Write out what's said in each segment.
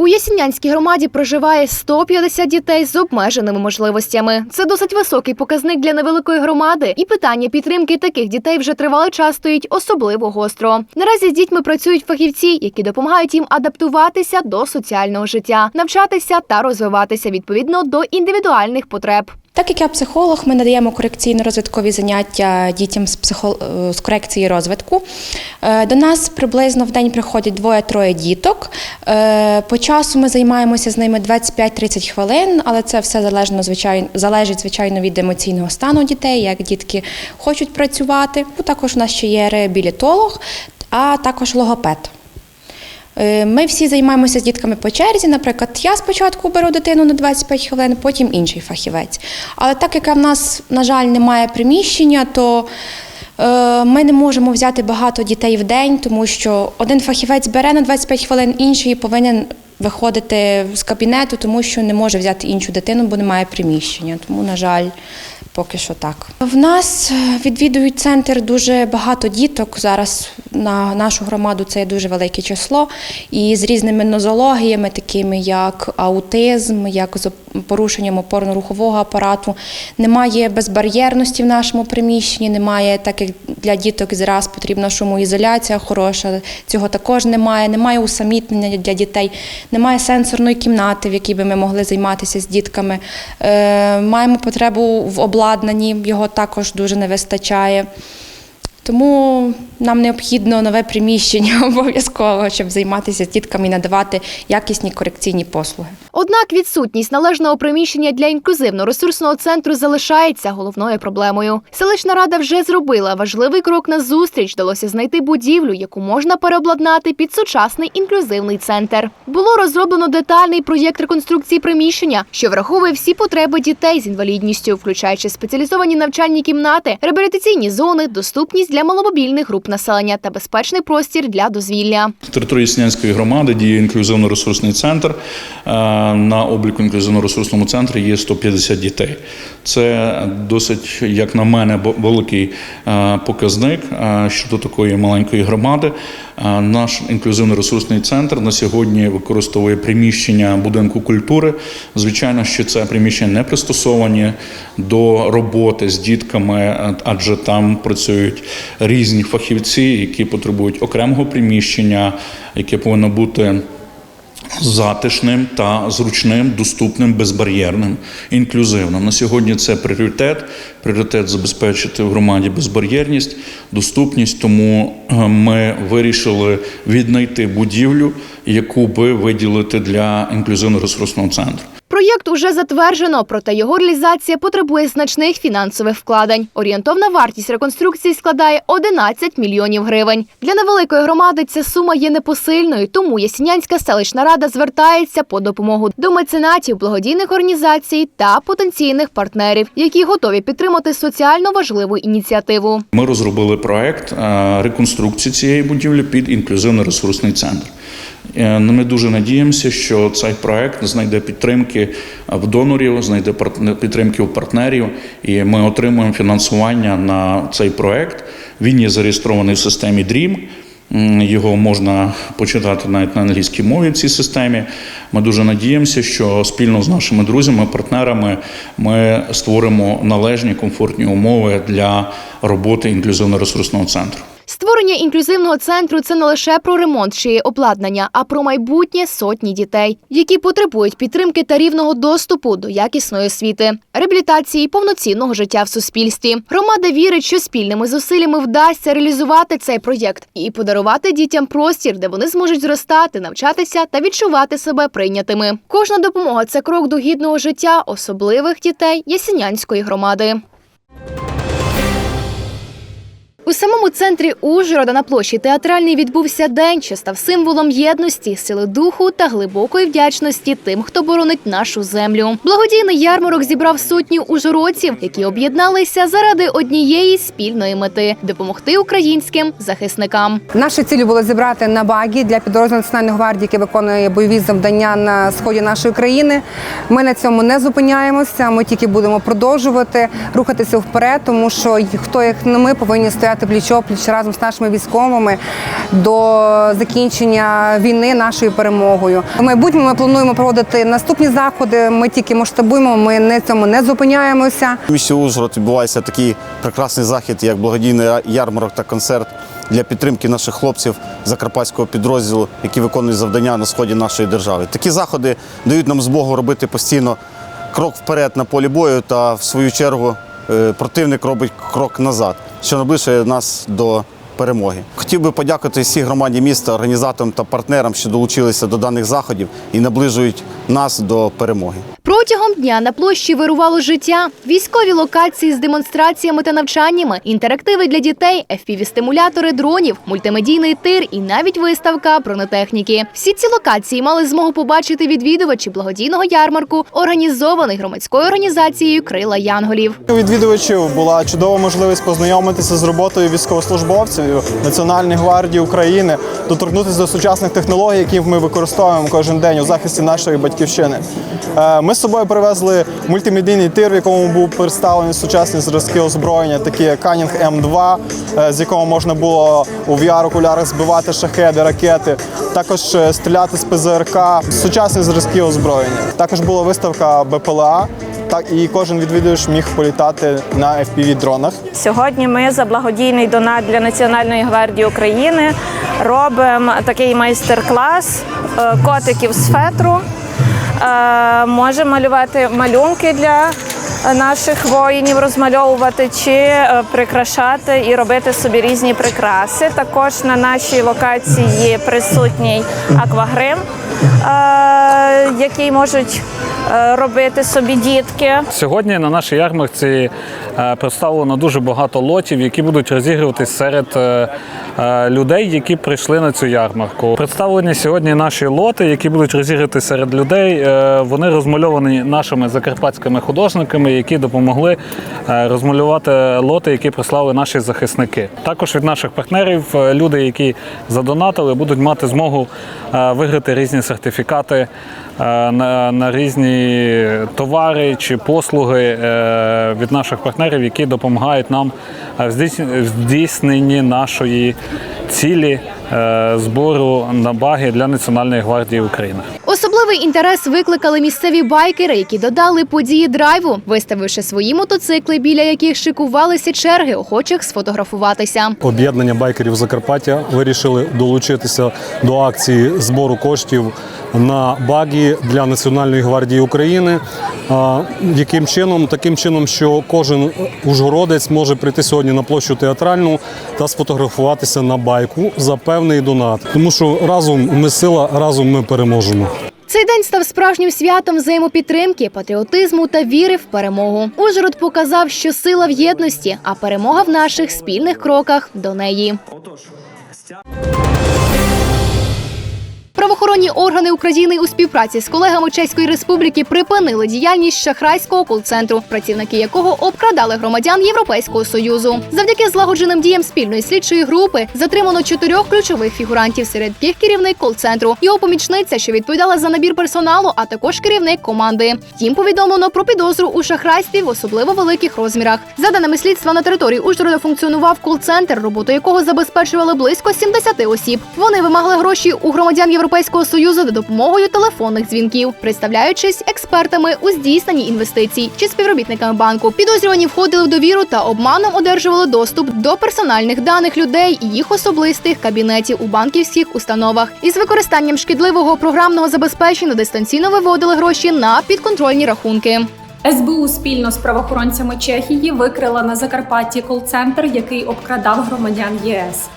У Ясінянській громаді проживає 150 дітей з обмеженими можливостями. Це досить високий показник для невеликої громади, і питання підтримки таких дітей вже тривалий час стоїть особливо гостро. Наразі з дітьми працюють фахівці, які допомагають їм адаптуватися до соціального життя, навчатися та розвиватися відповідно до індивідуальних потреб. Так як я психолог, ми надаємо корекційно-розвиткові заняття дітям з, психо... е, з корекції розвитку. Е, До нас приблизно в день приходять двоє-троє діток. Е, По часу ми займаємося з ними 25-30 хвилин, але це все залежно, звичайно, залежить, звичайно, від емоційного стану дітей, як дітки хочуть працювати. Також у нас ще є реабілітолог, а також логопед. Е, Ми всі займаємося з дітками по черзі. Наприклад, я спочатку беру дитину на 25 хвилин, потім інший фахівець. Але так як в нас, на жаль, немає приміщення, то е, ми не можемо взяти багато дітей в день, тому що один фахівець бере на 25 хвилин, інший повинен виходити з кабінету, тому що не може взяти іншу дитину, бо немає приміщення. Тому, на жаль, поки що так. В нас е, відвідують центр дуже багато діток. Зараз на нашу громаду це дуже велике число. І з різними нозологіями, такими як аутизм, як з порушенням опорно-рухового апарату. Немає безбар'єрності в нашому приміщенні, немає, так як для діток зараз потрібна шумоізоляція хороша. Цього також немає. Немає усамітнення для дітей, немає сенсорної кімнати, в якій би ми могли займатися з дітками. Е, маємо потребу в обладнанні, його також дуже не вистачає. Тому нам необхідно нове приміщення обов'язково, щоб займатися дітками і надавати якісні корекційні послуги. Однак відсутність належного приміщення для інклюзивно-ресурсного центру залишається головною проблемою. Селищна рада вже зробила важливий крок на зустріч. Вдалося знайти будівлю, яку можна переобладнати під сучасний інклюзивний центр. Було розроблено детальний проєкт реконструкції приміщення, що враховує всі потреби дітей з інвалідністю, включаючи спеціалізовані навчальні кімнати, реабілітаційні зони, доступність для маломобільних груп населення та безпечний простір для дозвілля. Території Снянської громади діє інклюзивно-ресурсний центр. Е, На обліку інклюзивно-ресурсному центрі є 150 дітей. Це досить, як на мене, великий е, показник е, щодо такої маленької громади. Наш інклюзивно-ресурсний центр на сьогодні використовує приміщення будинку культури. Звичайно, що це приміщення не пристосовані до роботи з дітками, адже там працюють різні фахівці, які потребують окремого приміщення, яке повинно бути затишним та зручним, доступним, безбар'єрним, інклюзивним. На сьогодні це пріоритет. Пріоритет забезпечити в громаді безбар'єрність, доступність. Тому е, ми вирішили віднайти будівлю, яку би виділити для інклюзивно-ресурсного центру. Проєкт уже затверджено, проте його реалізація потребує значних фінансових вкладень. Орієнтовна вартість реконструкції складає 11 мільйонів гривень. Для невеликої громади ця сума є непосильною, тому Ясінянська селищна рада звертається по допомогу до меценатів, благодійних організацій та потенційних партнерів, які готові підтримати соціально важливу ініціативу. Ми розробили проект е, реконструкції цієї будівлі під інклюзивно-ресурсний центр. Е, Ми дуже надіємося, що цей проект знайде підтримки в донорів, знайде підтримки у партнерів, і ми отримуємо фінансування на цей проект. Він є зареєстрований в системі DREAM. Його можна почитати навіть на англійській мові в цій системі. Ми дуже надіємося, що спільно з нашими друзями, партнерами ми створимо належні комфортні умови для роботи інклюзивно-ресурсного центру. Створення інклюзивного центру це не лише про ремонт чи обладнання, а про майбутнє сотні дітей, які потребують підтримки та рівного доступу до якісної освіти, реабілітації і повноцінного життя в суспільстві. Громада вірить, що спільними зусиллями вдасться реалізувати цей проєкт і подарувати дітям простір, де вони зможуть зростати, навчатися та відчувати себе прийнятими. Кожна допомога це крок до гідного життя особливих дітей Ясінянської громади. У самому центрі Ужгорода на площі театральній відбувся день, що став символом єдності, сили духу та глибокої вдячності тим, хто боронить нашу землю. Благодійний ярмарок зібрав сотню ужгородців, які об'єдналися заради однієї спільної мети допомогти українським захисникам. Нашою ціллю було зібрати на багі для підрозділу Національної гвардії, який виконує бойові завдання на сході нашої країни. Ми на цьому не зупиняємося. Ми тільки будемо продовжувати рухатися вперед, тому що хто як не ми повинні стояти працювати пліч-опліч разом з нашими військовими до закінчення війни нашою перемогою. У майбутньому ми плануємо проводити наступні заходи. Ми тільки масштабуємо, ми не цьому не зупиняємося. В місті Ужгород відбувається такий прекрасний захід, як благодійний ярмарок та концерт для підтримки наших хлопців закарпатського підрозділу, які виконують завдання на сході нашої держави. Такі заходи дають нам змогу робити постійно крок вперед на полі бою, та в свою чергу е, противник робить крок назад, що наближує нас до перемоги. Хотів би подякувати всій громаді міста, організаторам та партнерам, що долучилися до даних заходів і наближують нас до перемоги. Протягом дня на площі вирувало життя, військові локації з демонстраціями та навчаннями, інтерактиви для дітей, FPV-стимулятори дронів, мультимедійний тир і навіть виставка бронетехніки. Всі ці локації мали змогу побачити відвідувачі благодійного ярмарку, організований громадською організацією Крила Янголів. У відвідувачів була чудова можливість познайомитися з роботою військовослужбовців Національної гвардії України, доторкнутися до сучасних технологій, які ми використовуємо кожен день у захисті нашої батьківщини. Е, Ми з собою привезли мультимедійний тир, в якому був представлені сучасні зразки озброєння, такі як Канінг М2, е, з якого можна було у VR-окулярах збивати шахеди, ракети, також е, стріляти з ПЗРК, сучасні зразки озброєння. Також була виставка БПЛА. Так і кожен відвідувач міг політати на FPV-дронах. Сьогодні ми за благодійний донат для Національної гвардії України робимо такий майстер-клас е, котиків з фетру. Е, Можемо малювати малюнки для наших воїнів, розмальовувати чи е, прикрашати і робити собі різні прикраси. Також на нашій локації присутній аквагрим, який можуть е, робити собі дітки. Сьогодні на нашій ярмарці е, представлено дуже багато лотів, які будуть розігруватись серед е, е, людей, які прийшли на цю ярмарку. Представлені сьогодні наші лоти, які будуть розіграти серед людей. Е, Вони розмальовані нашими закарпатськими художниками, які допомогли е, розмалювати лоти, які прислали наші захисники. Також від наших партнерів е, люди, які задонатили, будуть мати змогу е, виграти різні сертифікати е, на, на різні товари чи послуги е, від наших партнерів, які допомагають нам в здійсненні нашої цілі е, збору на баги для Національної гвардії України. Особливий інтерес викликали місцеві байкери, які додали події драйву, виставивши свої мотоцикли, біля яких шикувалися черги охочих сфотографуватися. Об'єднання байкерів Закарпаття вирішили долучитися до акції збору коштів на багі для Національної гвардії України. Яким чином? Таким чином, що кожен ужгородець може прийти сьогодні на площу театральну та сфотографуватися на байку за певний донат. Тому що разом ми сила, разом ми переможемо. Цей день став справжнім святом взаємопідтримки, патріотизму та віри в перемогу. Ужгород показав, що сила в єдності, а перемога в наших спільних кроках до неї. Правоохоронні органи України у співпраці з колегами Чеської Республіки припинили діяльність шахрайського кол-центру, працівники якого обкрадали громадян Європейського союзу. Завдяки злагодженим діям спільної слідчої групи затримано чотирьох ключових фігурантів, серед яких керівник кол-центру, його помічниця, що відповідала за набір персоналу, а також керівник команди. Їм повідомлено про підозру у шахрайстві в особливо великих розмірах. За даними слідства, на території Ужгорода функціонував кол-центр, роботу якого забезпечували близько 70 осіб. Вони вимагали гроші у громадян Європейського союзу за допомогою телефонних дзвінків, представляючись експертами у здійсненні інвестицій чи співробітниками банку. Підозрювані входили в довіру та обманом одержували доступ до персональних даних людей і їх особистих кабінетів у банківських установах. Із використанням шкідливого програмного забезпечення дистанційно виводили гроші на підконтрольні рахунки. СБУ спільно з правоохоронцями Чехії викрила на Закарпатті кол-центр, який обкрадав громадян ЄС.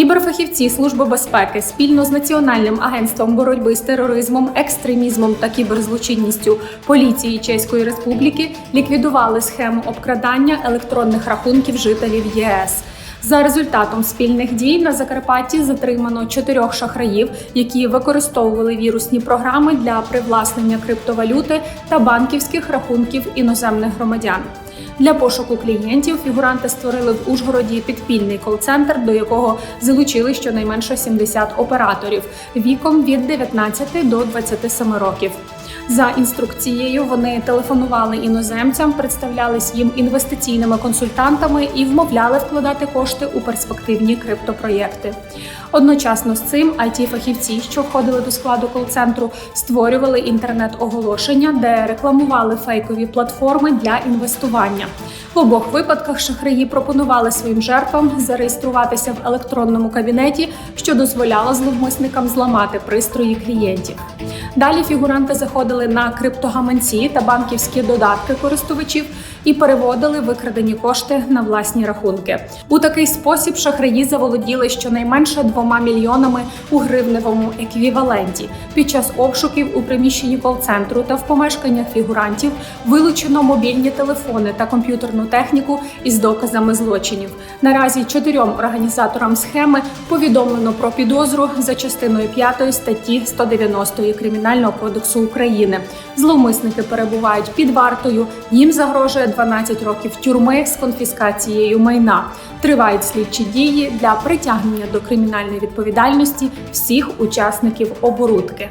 Кіберфахівці Служби безпеки спільно з Національним агентством боротьби з тероризмом, екстремізмом та кіберзлочинністю поліції Чеської Республіки ліквідували схему обкрадання електронних рахунків жителів ЄС. За результатом спільних дій на Закарпатті затримано чотирьох шахраїв, які використовували вірусні програми для привласнення криптовалюти та банківських рахунків іноземних громадян. Для пошуку клієнтів фігуранти створили в Ужгороді підпільний кол-центр, до якого залучили щонайменше 70 операторів віком від 19 до 27 років. За інструкцією вони телефонували іноземцям, представлялись їм інвестиційними консультантами і вмовляли вкладати кошти у перспективні криптопроєкти. Одночасно з цим it фахівці, що входили до складу кол-центру, створювали інтернет-оголошення, де рекламували фейкові платформи для інвестування. В обох випадках шахраї пропонували своїм жертвам зареєструватися в електронному кабінеті, що дозволяло зловмисникам зламати пристрої клієнтів. Далі фігуранти заходили на криптогаманці та банківські додатки користувачів і переводили викрадені кошти на власні рахунки. У такий спосіб шахраї заволоділи щонайменше двома мільйонами у гривневому еквіваленті. Під час обшуків у приміщенні кол-центру та в помешканнях фігурантів вилучено мобільні телефони та комп'ютерну техніку із доказами злочинів. Наразі чотирьом організаторам схеми повідомлено про підозру за частиною 5 статті 190 Кримінального кодексу України. Зловмисники перебувають під вартою. Їм загрожує 12 років тюрми з конфіскацією майна. Тривають слідчі дії для притягнення до кримінальної відповідальності всіх учасників оборудки.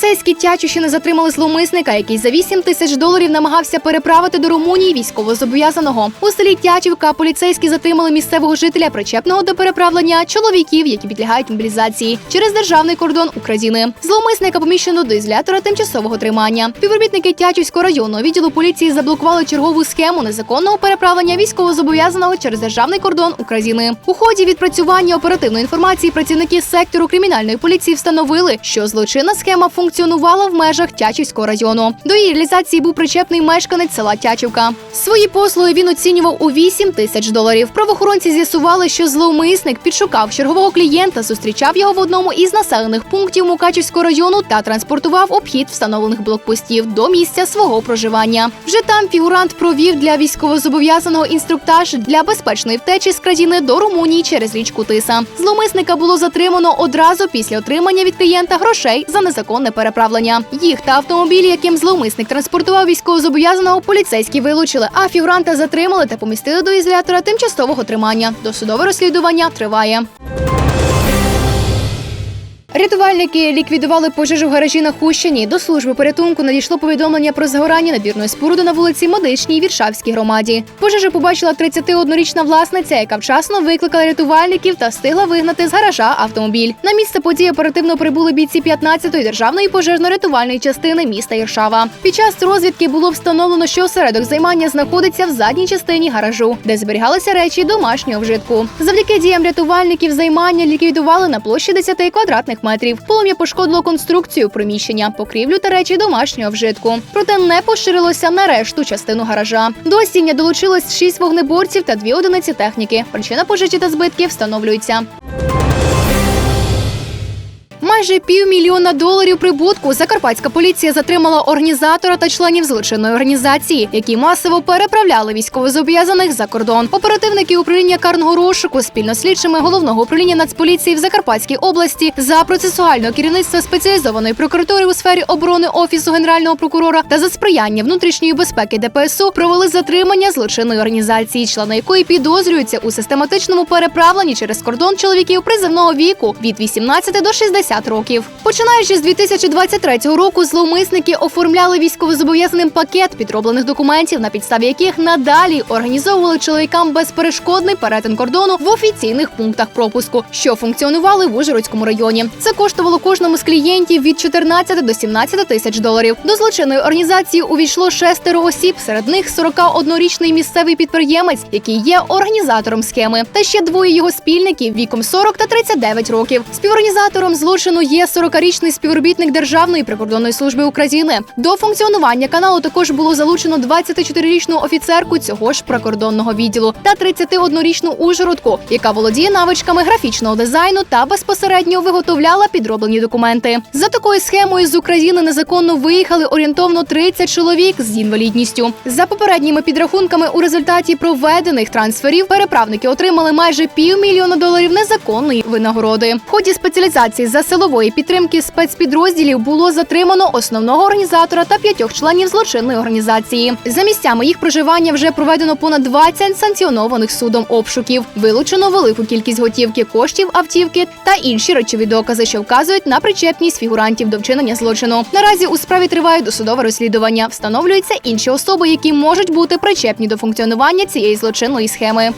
Поліцейські Тячущини затримали зловмисника, який за 8 тисяч доларів намагався переправити до Румунії військовозобов'язаного. У селі Тячівка поліцейські затримали місцевого жителя, причепного до переправлення чоловіків, які підлягають мобілізації через державний кордон України. Зловмисника поміщено до ізолятора тимчасового тримання. Співробітники Тячівського районного відділу поліції заблокували чергову схему незаконного переправлення військовозобов'язаного через державний кордон України. У ході відпрацювання оперативної інформації працівники сектору кримінальної поліції встановили, що злочинна схема функціонувала в межах Тячівського району. До її реалізації був причепний мешканець села Тячівка. Свої послуги він оцінював у 8 тисяч доларів. Правоохоронці з'ясували, що зловмисник підшукав чергового клієнта, зустрічав його в одному із населених пунктів Мукачівського району та транспортував обхід встановлених блокпостів до місця свого проживання. Вже там фігурант провів для військовозобов'язаного інструктаж для безпечної втечі з країни до Румунії через річку Тиса. Зловмисника було затримано одразу після отримання від клієнта грошей за незаконне переправлення. Їх та автомобіль, яким зловмисник транспортував військовозобов'язаного, поліцейські вилучили, а фігуранта затримали та помістили до ізолятора тимчасового тримання. Досудове розслідування триває. Рятувальники ліквідували пожежу в гаражі на Хущині. До служби порятунку надійшло повідомлення про загорання надвірної споруди на вулиці Медичній Віршавській громаді. Пожежу побачила 31-річна власниця, яка вчасно викликала рятувальників та встигла вигнати з гаража автомобіль. На місце події оперативно прибули бійці 15-ї державної пожежно-рятувальної частини міста Іршава. Під час розвідки було встановлено, що осередок займання знаходиться в задній частині гаражу, де зберігалися речі домашнього вжитку. Завдяки діям рятувальників займання ліквідували на площі 10 квадратних метрів. Полум'я пошкодило конструкцію приміщення, покрівлю та речі домашнього вжитку. Проте не поширилося на решту частину гаража. До осіння долучилось шість вогнеборців та дві одиниці техніки. Причина пожежі та збитків встановлюється. Майже півмільйона доларів прибутку закарпатська поліція затримала організатора та членів злочинної організації, які масово переправляли військовозобов'язаних за кордон. Оперативники управління карного розшуку спільно з слідчими головного управління Нацполіції в Закарпатській області за процесуального керівництва спеціалізованої прокуратури у сфері оборони офісу генерального прокурора та за сприяння внутрішньої безпеки ДПСУ провели затримання злочинної організації, члени якої підозрюються у систематичному переправленні через кордон чоловіків призивного віку від 18 до 60 років. Починаючи з 2023 року, зловмисники оформляли військовозобов'язаним пакет підроблених документів, на підставі яких надалі організовували чоловікам безперешкодний перетин кордону в офіційних пунктах пропуску, що функціонували в Ужгородському районі. Це коштувало кожному з клієнтів від 14 до 17 тисяч доларів. До злочинної організації увійшло шестеро осіб. Серед них 41-річний місцевий підприємець, який є організатором схеми, та ще двоє його спільників віком 40 та 39 років. Співорганізатором злочину є 40-річний співробітник Державної прикордонної служби України. До функціонування каналу також було залучено 24-річну офіцерку цього ж прикордонного відділу та 31-річну ужгородку, яка володіє навичками графічного дизайну та безпосередньо виготовляла підроблені документи. За такою схемою з України незаконно виїхали орієнтовно 30 чоловік з інвалідністю. За попередніми підрахунками, у результаті проведених трансферів переправники отримали майже півмільйона доларів незаконної винагороди. В ході спеціалізації за силовим силової підтримки спецпідрозділів було затримано основного організатора та п'ятьох членів злочинної організації. За місцями їх проживання вже проведено понад 20 санкціонованих судом обшуків. Вилучено велику кількість готівки, коштів, автівки та інші речові докази, що вказують на причепність фігурантів до вчинення злочину. Наразі у справі триває досудове розслідування. Встановлюються інші особи, які можуть бути причепні до функціонування цієї злочинної схеми.